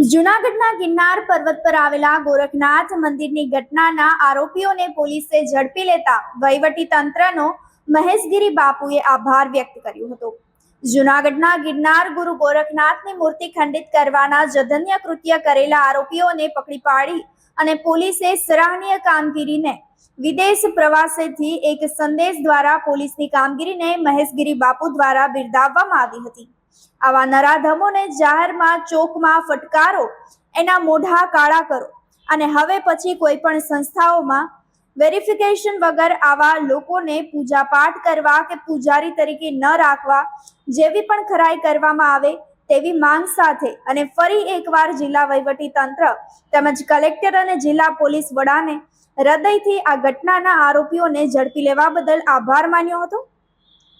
જૂનાગઢના ગિરનાર પર્વત પર આવેલા ગોરખનાથ મંદિરની ઘટનાના આરોપીઓને પોલીસે ઝડપી લેતા વહીવટી તંત્રનો મહેશગીરી બાપુએ આભાર વ્યક્ત કર્યો હતો. જૂનાગઢના ગિરનાર ગુરુ ગોરખનાથની મૂર્તિ ખંડિત કરવાના જધન્ય કૃત્ય કરેલા આરોપીઓને પકડી પાડી અને પોલીસે સરાહનીય કામગીરીને વિદેશ પ્રવાસેથી એક સંદેશ દ્વારા પોલીસની કામગીરીને મહેશગીરી બાપુ દ્વારા બિરદાવવામાં આવી હતી. આવા નરાધમોને જાહેરમાં ચોકમાં ફટકારો, એના મોઢા કાળા કરો. અને હવે પછી કોઈ પણ સંસ્થાઓમાં વેરિફિકેશન વગર આવા લોકોને પૂજાપાઠ કરવા કે પૂજારી તરીકે ન રાખવા જેવી પણ ખરાઈ કરવામાં આવે તેવી માંગ સાથે અને ફરી એકવાર જિલ્લા વહીવટી તંત્ર તેમજ કલેક્ટર અને જિલ્લા પોલીસ વડાને હૃદયથી આ ઘટનાના આરોપીઓને ઝડપી લેવા બદલ આભાર માન્યો હતો.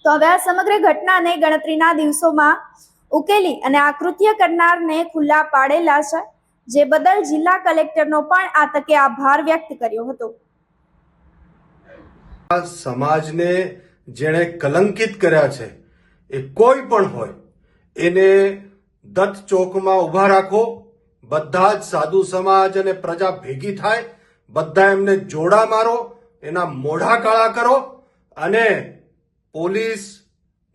તો હવે આ સમગ્ર ઘટનાને ગણતરીના દિવસોમાં ઉકેલી અને આ કરનારને ખુલ્લા પાડેલા છે, જે બદલ જિલ્લા કલેક્ટરનો પણ આ તકે આભાર વ્યક્ત કર્યો હતો. આ સમાજને જેણે કલંકિત કર્યા છે, એ કોઈ પણ હોય, એને દત્ત ચોકમાં ઊભા રાખો, બધા જ સાધુ સમાજ અને પ્રજા ભેગી થાય, બધા એમને જોડા મારો, એના મોઢા કાળા કરો અને પોલીસ,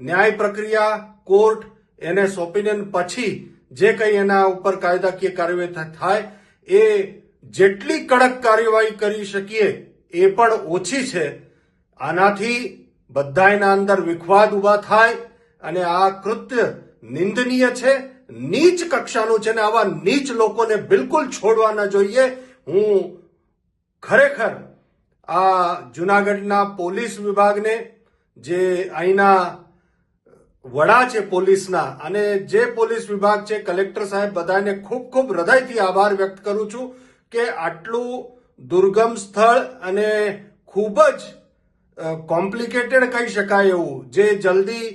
ન્યાય પ્રક્રિયા, કોર્ટ, એને સોંપીને પછી જે કંઈ એના ઉપર કાયદાકીય કાર્યવાહી થાય, એ જેટલી કડક કાર્યવાહી કરી શકીએ, એ પણ ઓછી છે. આનાથી બધાયના અંદર વિખવાદ ઊભા થાય અને આ કૃત્ય નિંદનીય છે. નીચ કક્ષાનું છે ને આવા નીચ લોકોને બિલકુલ છોડવા ન જોઈએ. હું ખરેખર આ જુનાગઢના પોલીસ વિભાગને જે અહીંના વડા છે પોલીસના અને જે પોલીસ વિભાગ છે, કલેક્ટર સાહેબ બધાને ખૂબ ખૂબ હૃદયથી આભાર વ્યક્ત કરું છું કે આટલું દુર્ગમ સ્થળ અને ખૂબ જ કોમ્પ્લિકેટેડ કહી શકાય એવું, જે જલ્દી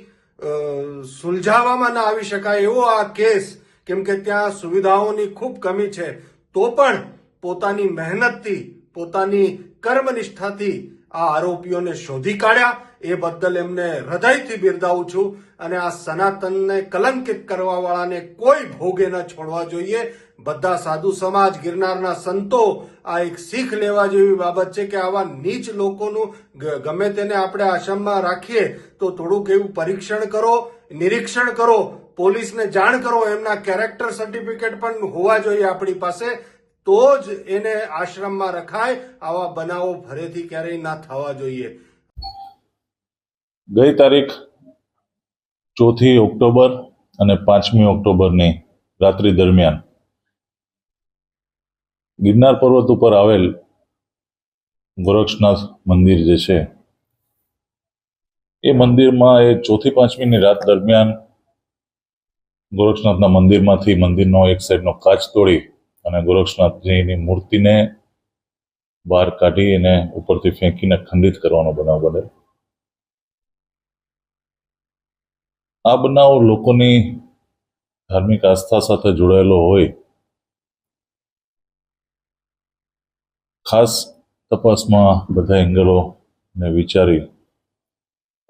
સુલઝાવવામાં ના આવી શકાય એવો આ કેસ, કેમ કે ત્યાં સુવિધાઓની ખૂબ કમી છે, તો પણ પોતાની મહેનતથી, પોતાની કર્મનિષ્ઠાથી આ આરોપીઓને શોધી કાઢ્યા. એ બદલ એમને હૃદયથી બિરદાવું છું અને આ સનાતનને કલંકિત કરવા વાળાને કોઈ ભોગે ન છોડવા જોઈએ. બધા સાધુ સમાજ, ગિરનારના સંતો આ એક શીખ લેવા જેવી બાબત છે કે આવા નીચ લોકોનું ગમે તેને આપણે આશ્રમમાં રાખીએ તો થોડુંક એવું પરીક્ષણ કરો, નિરીક્ષણ કરો, પોલીસને જાણ કરો, એમના કેરેક્ટર સર્ટિફિકેટ પણ હોવા જોઈએ આપણી પાસે. તો જ એને આશ્રમમાં રખાય, આવા બનાવો ફરેથી ક્યારેય ના થવા જોઈએ. ગઈ તારીખ ચોથી ઓક્ટોબર અને પાંચમી ઓક્ટોબરની રાત્રિ દરમિયાન ગિરનાર પર્વત ઉપર આવેલ ગોરક્ષનાથ મંદિર જે છે, એ મંદિરમાં એ ચોથી પાંચમીની રાત દરમિયાન ગોરક્ષનાથના મંદિરમાંથી મંદિરનો એક સાઈડનો કાચ તોડી અને ગોરક્ષનાથજીની મૂર્તિને બહાર કાઢી એને ઉપરથી ફેંકીને ખંડિત કરવાનો બનાવ બને આ બનાવ લોકોની ધાર્મિક આસ્થા સાથે જોડાયેલો હોય, ખાસ તપાસમાં બધા એંગલોને વિચારી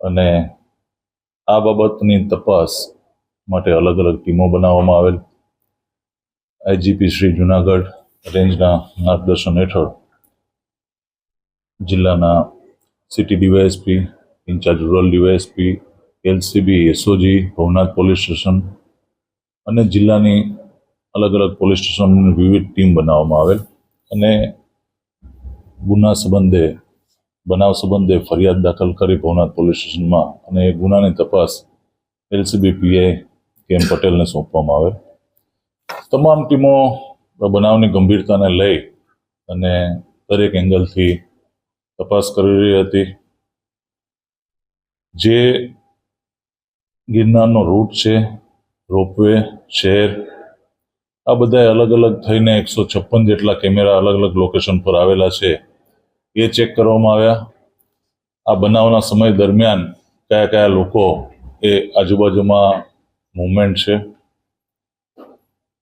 અને આ બાબતની તપાસ માટે અલગ અલગ ટીમો બનાવવામાં આવેલ. આઈજીપી શ્રી જુનાગઢ રેન્જના માર્ગદર્શન હેઠળ જિલ્લાના city DYSP, incharge rural DYSP, LCB, SOG, Bhavnath police station અને જિલ્લાની અલગ અલગ પોલીસ સ્ટેશનની વિવિધ ટીમ બનાવવામાં આવેલ અને ગુના સંબંધે, બનાવ સંબંધે ફરિયાદ દાખલ કરી ભવનાથ પોલીસ સ્ટેશનમાં અને ગુનાની તપાસ એલસીબી પીઆઈ કે એમ પટેલને સોંપવામાં આવેલ. તમામ ટીમો બનાવની ગંભીરતાને લઈ અને દરેક એંગલથી તપાસ કરી રહી હતી. જે ગિરનારનો રૂટ છે, રોપવે, શહેર, આ બધા અલગ અલગ થઈને એકસો છપ્પન જેટલા કેમેરા અલગ અલગ લોકેશન પર આવેલા છે. એ ચેક કરવામાં આવ્યા. આ બનાવના સમય દરમિયાન કયા કયા લોકો એ આજુબાજુમાં મુવમેન્ટ છે.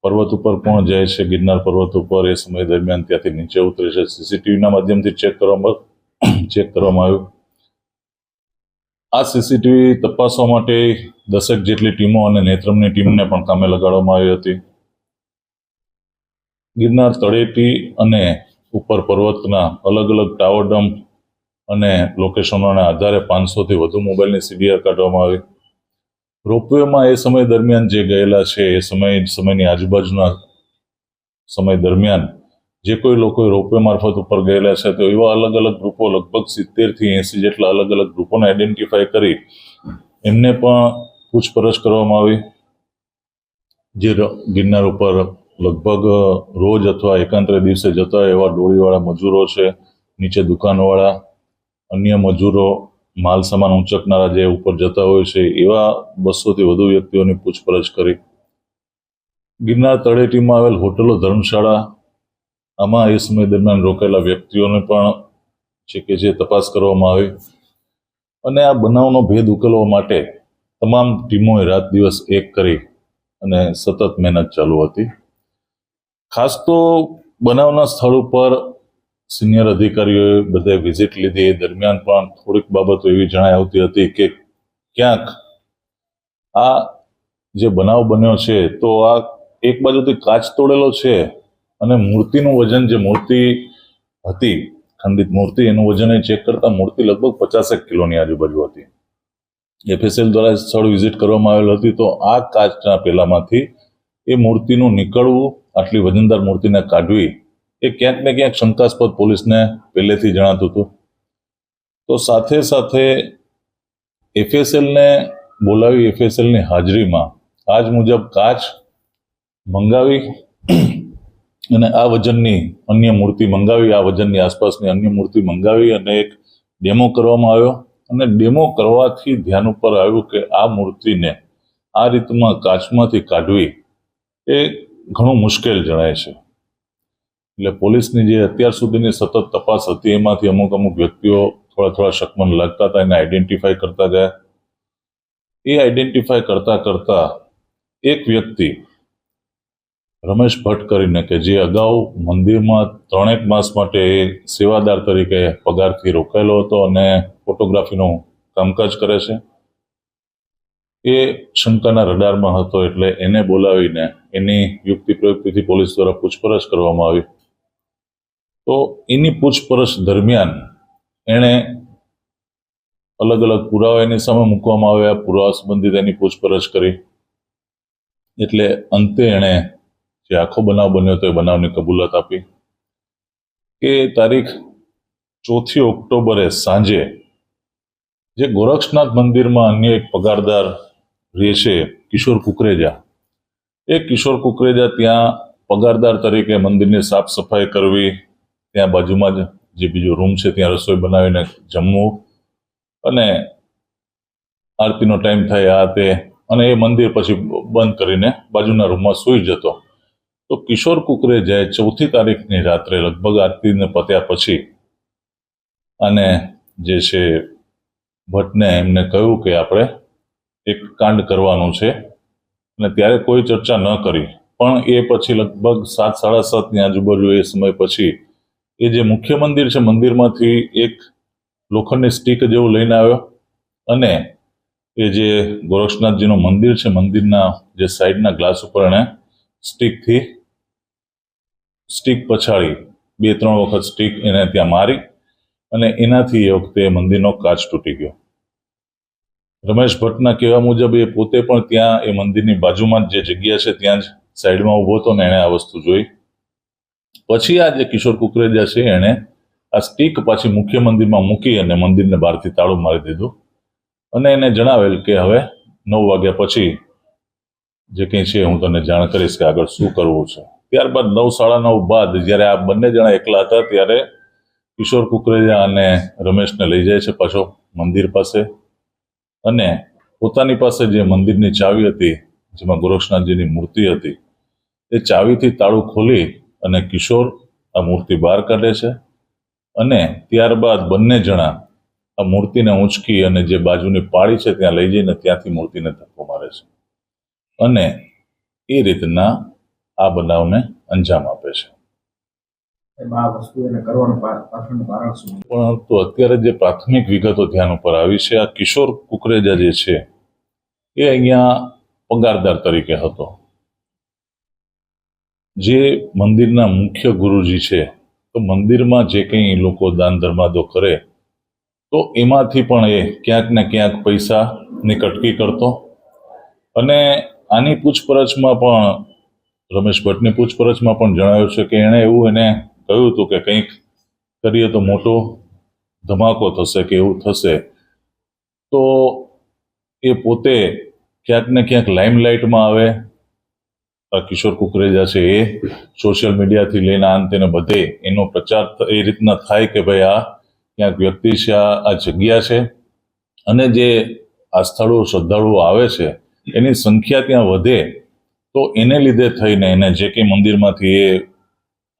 પર્વત ઉપર કોણ જાય છે? ગિરનાર પર્વત ઉપર એ સમય દરમિયાન ત્યાંથી નીચે ઉતરે છે. સીસીટીવીના માધ્યમથી ચેક કરવામાં ચેક કરવામાં આવ્યું. આ સીસીટીવી તપાસવા માટે દસેક જેટલી ટીમો અને નેત્રમની ટીમને પણ કામે લગાડવામાં આવી હતી. ગિરનાર તળેટી અને ઉપર પર્વતના અલગ અલગ ટાવર ડમ્પ અને લોકેશનોના આધારે પાંચસોથી વધુ મોબાઈલની સીડીઆર કાઢવામાં આવી. રોપવેમાં એ સમય દરમિયાન જે ગયેલા છે, એ સમય, સમયની આજુબાજુના સમય દરમિયાન જે કોઈ લોકો રોપવે મારફત ઉપર ગયેલા છે, તો એવા અલગ અલગ ગ્રુપો, લગભગ સિત્તેરથી એંસી જેટલા અલગ અલગ ગ્રુપોને આઈડેન્ટિફાય કરી એમને પણ પૂછપરછ કરવામાં આવી. જે ગિરનાર ઉપર લગભગ રોજ અથવા એકાંતરે દિવસે જતા એવા ડોળીવાળા મજૂરો છે, નીચે દુકાનવાળા, અન્ય મજૂરો માલ સામાન ઉંચકનારા જે ઉપર જતા હોય છે, એવા બસોથી વધુ વ્યક્તિઓની પૂછપરછ કરી. ગિરનાર તળેટીમાં આવેલ હોટલો, ધર્મશાળા, આમાં એ સમય દરમિયાન રોકાયેલા વ્યક્તિઓને પણ છે કે જે તપાસ કરવામાં આવી. અને આ બનાવનો ભેદ ઉકેલવા માટે તમામ ટીમોએ રાત દિવસ એક કરી અને સતત મહેનત ચાલુ હતી. ખાસ તો બનાવના સ્થળ ઉપર સિનિયર અધિકારીઓએ બધે વિઝિટ લીધી. એ દરમિયાન પણ થોડીક બાબતો એવી જણાઈ આવતી હતી કે ક્યાંક આ જે બનાવ બન્યો છે, તો આ એક બાજુથી કાચ તોડેલો છે અને મૂર્તિનું વજન જે મૂર્તિ હતી, ખંડિત મૂર્તિ, એનું વજન એ ચેક કરતા મૂર્તિ લગભગ પચાસેક કિલોની આજુબાજુ હતી. એફએસએલ દ્વારા સ્થળ વિઝિટ કરવામાં આવેલ હતી, તો આ કાચના પેલામાંથી એ મૂર્તિનું નીકળવું, આટલી વજનદાર મૂર્તિને કાઢવી એ ક્યાંક ને ક્યાંક શંકાસ્પદ પોલીસને પહેલેથી જણાતું હતું. તો સાથે સાથે એફએસએલને બોલાવી એફએસએલની હાજરીમાં આજ મુજબ કાચ મંગાવી અને આ વજનની અન્ય મૂર્તિ મંગાવી, આ વજનની આસપાસની અન્ય મૂર્તિ મંગાવી અને એક ડેમો કરવામાં આવ્યો. અને ડેમો કરવાથી ધ્યાન ઉપર આવ્યું કે આ મૂર્તિને આ રીતમાં કાચમાંથી કાઢવી એ ઘણું મુશ્કેલ જણાય છે. એટલે પોલીસની જે અત્યાર સુધીની સતત તપાસ હતી, એમાંથી અમુક અમુક વ્યક્તિઓ થોડા થોડા શકમન લાગતા હતા, એને આઈડેન્ટિફાય કરતા ગયા એ આઈડેન્ટિફાય કરતા કરતા એક વ્યક્તિ, રમેશ ભટ્ટ કરીને કે જે અગાઉ મંદિરમાં ત્રણેક માસ માટે સેવાદાર તરીકે પગારથી રોકાયેલો હતો અને ફોટોગ્રાફીનું કામકાજ કરે છે. એ શંકાના રડારમાં હતો એટલે એને બોલાવીને એની યુક્તિ પ્રયુક્તિથી પોલીસ દ્વારા પૂછપરછ કરવામાં આવી. તો એની પૂછપરછ દરમિયાન એણે અલગ અલગ પુરાવા એની સામે મૂકવામાં આવ્યા. પુરાવા સંબંધિત એની પૂછપરછ કરી. એટલે અંતે એણે જે આખો બનાવ બન્યો હતો એ બનાવની કબૂલાત આપી. કે તારીખ ચોથી ઓક્ટોબરે સાંજે જે ગોરક્ષનાથ મંદિરમાં અન્ય એક પગારદાર રહે છે, કિશોર કુકરેજા. એ કિશોર કુકરેજા ત્યાં પગારદાર તરીકે મંદિરની સાફ સફાઈ કરવી ત્યાં બાજુમાં જ જે બીજો રૂમ છે, ત્યાં રસોઈ બનાવીને જમવું. અને આરતીનો ટાઈમ થાય આ તે. અને એ મંદિર પછી બંધ કરીને બાજુના રૂમમાં સૂઈ જતો. તો કિશોર કુકરે જાય ચોથી તારીખની રાત્રે લગભગ આરતીને પત્યા પછી અને જે છે ભટ્ટને એમને કહ્યું કે આપણે એક કાંડ કરવાનું છે. અને ત્યારે કોઈ ચર્ચા ન કરી. પણ એ પછી લગભગ સાત, સાડા સાતની આજુબાજુ એ સમય પછી એ જે મુખ્ય મંદિર છે, મંદિરમાંથી એક લોખંડની સ્ટીક જેવું લઈને આવ્યો. અને એ જે ગોરક્ષનાથજીનું મંદિર છે, મંદિરના જે સાઈડના ગ્લાસ ઉપર એણે સ્ટીકથી સ્ટીક પછાડી બે ત્રણ વખત સ્ટીક એને ત્યાં મારી અને એનાથી એ વખતે મંદિરનો કાચ તૂટી ગયો. રમેશ ભટ્ટના કહેવા મુજબ એ પોતે પણ ત્યાં એ મંદિરની બાજુમાં જ જગ્યા છે, ત્યાં જ સાઈડમાં ઊભો હતો ને એણે આ વસ્તુ જોઈ. પછી આ જે કિશોર કુકરેજા છે, એણે આ સ્ટીક પાછી મુખ્ય મંદિરમાં મૂકી અને મંદિરને બહારથી તાળું મારી દીધું. અને એને જણાવેલ કે હવે નવ વાગ્યા પછી જે કંઈ છે, હું તને જાણ કરીશ કે આગળ શું કરવું છે. ત્યારબાદ નવ, સાડા નવ બાદ જ્યારે આ બંને જણા એકલા હતા, ત્યારે કિશોર કુકરેજા અને રમેશને લઈ જાય છે પાછો મંદિર પાસે. અને પોતાની પાસે જે મંદિરની ચાવી હતી, જેમાં ગોરક્ષનાથજીની મૂર્તિ હતી, એ ચાવીથી તાળું ખોલી અને કિશોર આ મૂર્તિ બહાર કાઢે છે. અને ત્યારબાદ બંને જણા આ મૂર્તિને ઊંચકી અને જે બાજુની પાળી છે ત્યાં લઈ જઈને ત્યાંથી મૂર્તિને ધક્કો મારે છે. અને એ રીતના આ બનાવને અંજામ આપે છે. પરંતુ અત્યારે જે પ્રાથમિક વિગતો ધ્યાન ઉપર આવી છે આ કિશોર કુકરેજા જે છે એ અહીંયા પગારદાર તરીકે હતો. જે મંદિરના મુખ્ય ગુરુજી છે, તો મંદિરમાં જે કંઈ લોકો દાન ધર્માદો કરે, તો એમાંથી પણ એ ક્યાંક ને ક્યાંક પૈસાની કટકી કરતો. અને આની પૂછપરછમાં પણ, રમેશ ભટ્ટની પૂછપરછમાં પણ જણાવ્યું છે કે એણે એવું એને કહ્યું હતું કે કંઈક કરીએ તો મોટો ધમાકો થશે કે એવું થશે. તો એ પોતે ક્યાંક ને ક્યાંક લાઇમલાઇટમાં આવે કિશોર કુકરેજા છે એ સોશિયલ મીડિયાથી લઈને આ અંતે ને બધે એનો પ્રચાર એ રીતના થાય કે ભાઈ આ ક્યાંક વ્યક્તિ છે, આ આ જગ્યા છે. અને જે આસ્થાળુઓ શ્રદ્ધાળુઓ આવે છે, એની સંખ્યા ત્યાં વધે, તો એને લીધે થઈને એને જે કંઈ મંદિરમાંથી એ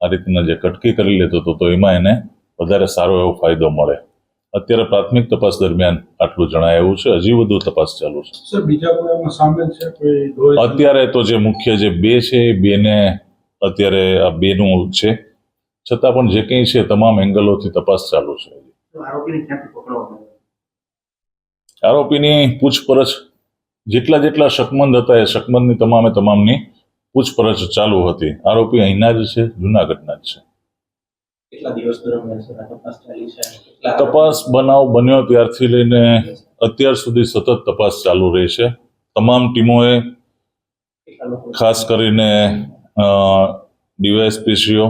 આ રીતના જે કટકી કરી લેતો હતો, તો એમાં એને વધારે સારો એવો ફાયદો મળે. અત્યારે પ્રાથમિક તપાસ દરમિયાન આટલું જણાય એવું છે. હજી વધુ તપાસ ચાલુ છે. બીજા કોઈ સામેલ છે? કોઈ અત્યારે તો જે મુખ્ય જે બે છે એ બેને અત્યારે આ બેનું છે. છતાં પણ જે કંઈ છે તમામ એંગલોથી તપાસ ચાલુ છે. આરોપીની પૂછપરછ જેટલા જેટલા શકમંદ હતા એ શકમંદની તમામે તમામની પૂછપરછ ચાલુ હતી. આરોપી અહીંના જ છે જુનાગઢના જ છે કેટલા દિવસ દરમિયાન સર આ તપાસ બનાવ બન્યો ત્યારથી લઈને અત્યાર સુધી સતત તપાસ ચાલુ રહી છે. તમામ ટીમોએ ખાસ કરીને DYSP C O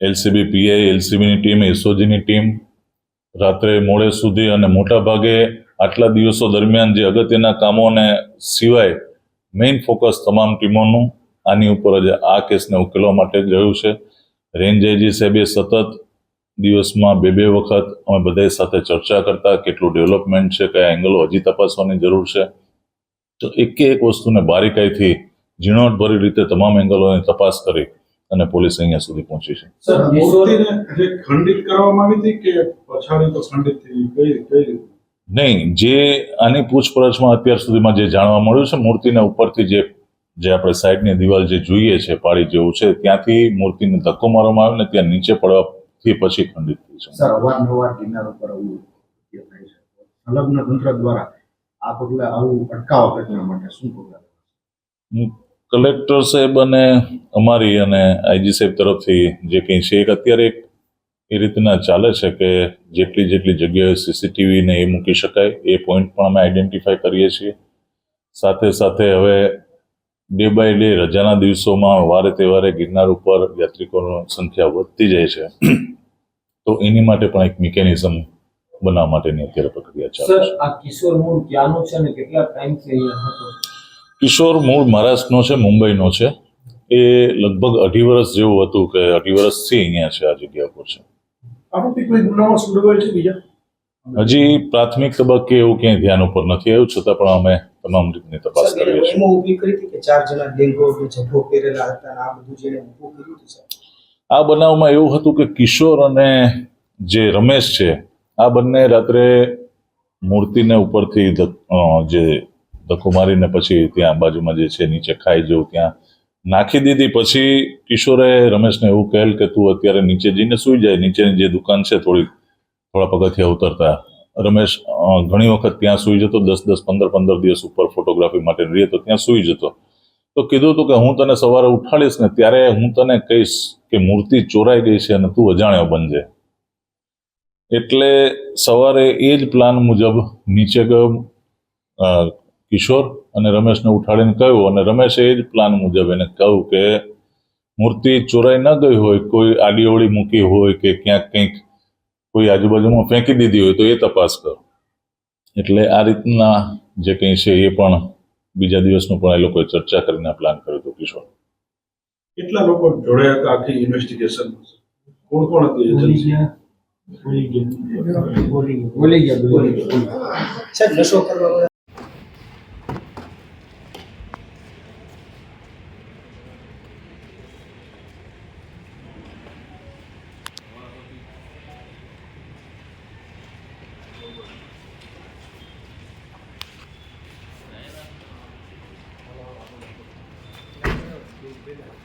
LCB PI એલસીબીની team એસઓજીની ટીમ રાત્રે મોડે સુધી અને મોટા ભાગે આટલા દિવસો દરમિયાન જે અગત્યના કામોને સિવાય મેઇન ફોકસ તમામ ટીમોનું આની ઉપર જ આ કેસને ઉકેલવા માટે રહ્યું છે. રેન્જ આઈજી સાહેબે સતત દિવસમાં બે બે વખત અમે બધા સાથે ચર્ચા કરતા કેટલું ડેવલપમેન્ટ છે કયા એંગલો હજી તપાસવાની જરૂર છે. તો એકે એક વસ્તુને બારીકાઈથી ઝીણવટભરી રીતે તમામ એંગલોની તપાસ કરી અને પોલીસ અહીંયા સુધી પહોંચી છે. સર મૂર્તિને જે ખંડિત કરવામાં આવી હતી કે પછાડી તો ખંડિત થઈ ગઈ નહીં જે આની પૂછપરછમાં અત્યાર સુધીમાં જે જાણવા મળ્યું છે મૂર્તિના ઉપરથી જે જે આપણે સાઈડની દિવાલ જે જોઈએ છે પાળી જેવું છે ત્યાંથી મૂર્તિને ધક્કો મારવામાં આવ્યો ને ત્યાં નીચે પડવાથી પછી ખંડિત થઈ છે સર અવારનવાર કિનાર ઉપર આવું થાય છે. સંલગ્ન તંત્ર દ્વારા આ પગલા આવું અટકાવવા ઘટના માટે શું પગલા કલેક્ટર સાહેબ અને અમારી અને આઈજી સાહેબ તરફથી જે કંઈ છે એક અત્યારે એક એ રીતના ચાલે છે કે જેટલી જેટલી જગ્યાએ સીસીટીવી ને એ મૂકી શકાય એ પોઈન્ટ પણ અમે આઈડેન્ટિફાય કરીએ છીએ. સાથે સાથે હવે ડે બાય ડે રજાના દિવસોમાં વારે તહેવારે ગિરનાર ઉપર યાત્રિકોની સંખ્યા વધતી જાય છે. તો એની માટે પણ એક મિકેનિઝમ બનાવવા માટેની અત્યારે પ્રક્રિયા ચાલે છે. આ કિશોર મૂળ ક્યાંનો છે અને કેટલા ટાઈમથી અહીંયા હતો? કિશોર મૂળ મહારાષ્ટ્રનો છે મુંબઈનો છે. એ લગભગ અઢી વર્ષ જેવું હતું કે અઢી વર્ષથી અહીંયા છે આ જગ્યા પર છે. આરોપી કોઈ ગુનામાં સંડોવાય છે બીજા? હજી પ્રાથમિક તબક્કે એવું ક્યાંય ધ્યાન ઉપર નથી આવ્યું છતાં પણ અમે તમામ રીતની તપાસ કરીએ છીએ. એમાં કરી હતી કે ચાર જણા લેંગો કે પહેરેલા હતા આ બધું જેને ઊભું કર્યું હતું આ બનાવમાં એવું હતું કે કિશોર અને જે રમેશ છે આ બંને રાત્રે મૂર્તિને ઉપરથી જે ધક્કો મારીને પછી ત્યાં બાજુમાં જે છે નીચે ખાઈ જવું ત્યાં નાખી દીધી. પછી કિશોરે રમેશને એવું કહેલ કે તું અત્યારે નીચે જઈને સૂઈ જાય નીચેની જે દુકાન છે થોડી થોડા પગથિયા ઉતરતા. રમેશ ઘણી વખત ત્યાં સૂઈ જતો, દસ દસ, પંદર પંદર દિવસ ઉપર ફોટોગ્રાફી માટે રહીએ તો ત્યાં સૂઈ જતો. તો કીધું હતું કે હું તને સવારે ઉઠાડીશ ને ત્યારે હું તને કહીશ કે મૂર્તિ ચોરાઈ ગઈ છે અને તું અજાણ્યો બનજે એટલે સવારે એ જ પ્લાન મુજબ નીચે ગયો કિશોર અને રમેશને ઉઠાડીને કહ્યું અને રમેશે એ જ પ્લાન મુજબ એને કહ્યું કે મૂર્તિ ચોરાઈ ન ગઈ હોય, કોઈ આડીઓળી મૂકી હોય કે ક્યાંક કંઈક કોઈ આજુબાજુમાં ફેંકી દીધી હોય તો એ તપાસ કરો. એટલે આ રીતના જે કંઈ છે એ પણ બીજા દિવસનું પણ એ લોકોએ ચર્ચા કરીને પ્લાન કર્યો હતો કિશોર. કેટલા લોકો જોડાયા હતા આખી ઇન્વેસ્ટિગેશન કોણ કોણ હતી એજન્સી ગયા. ગયા. બોલી ગયા. બોલી ગયા. બોલી ગયા. સાહેબ નશો કરવા Yeah.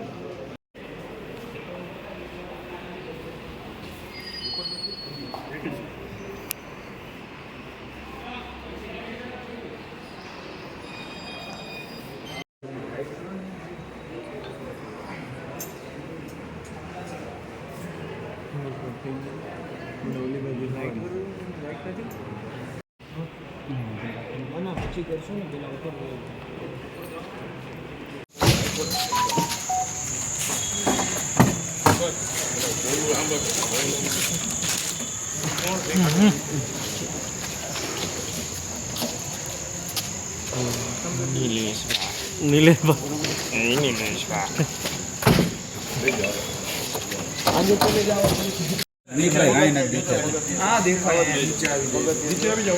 ના પછી કરશું ને પેલા ઉપર આજે તમે જાઓ હા દેખાય. નીચે આવી જાઓ.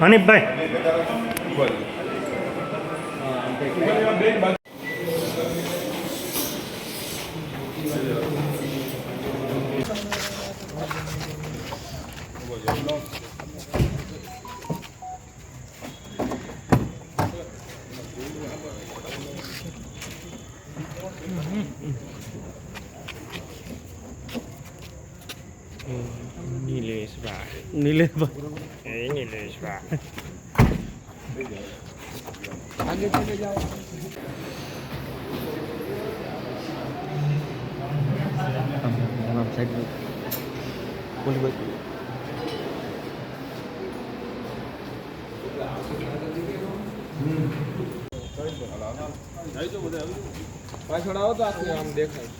હનીફભાઈ. નિલેશભાઈ. એ નિલેશભાઈ આગે ચલે જાઓ? પાછળ આવો તો આખું આમ દેખાય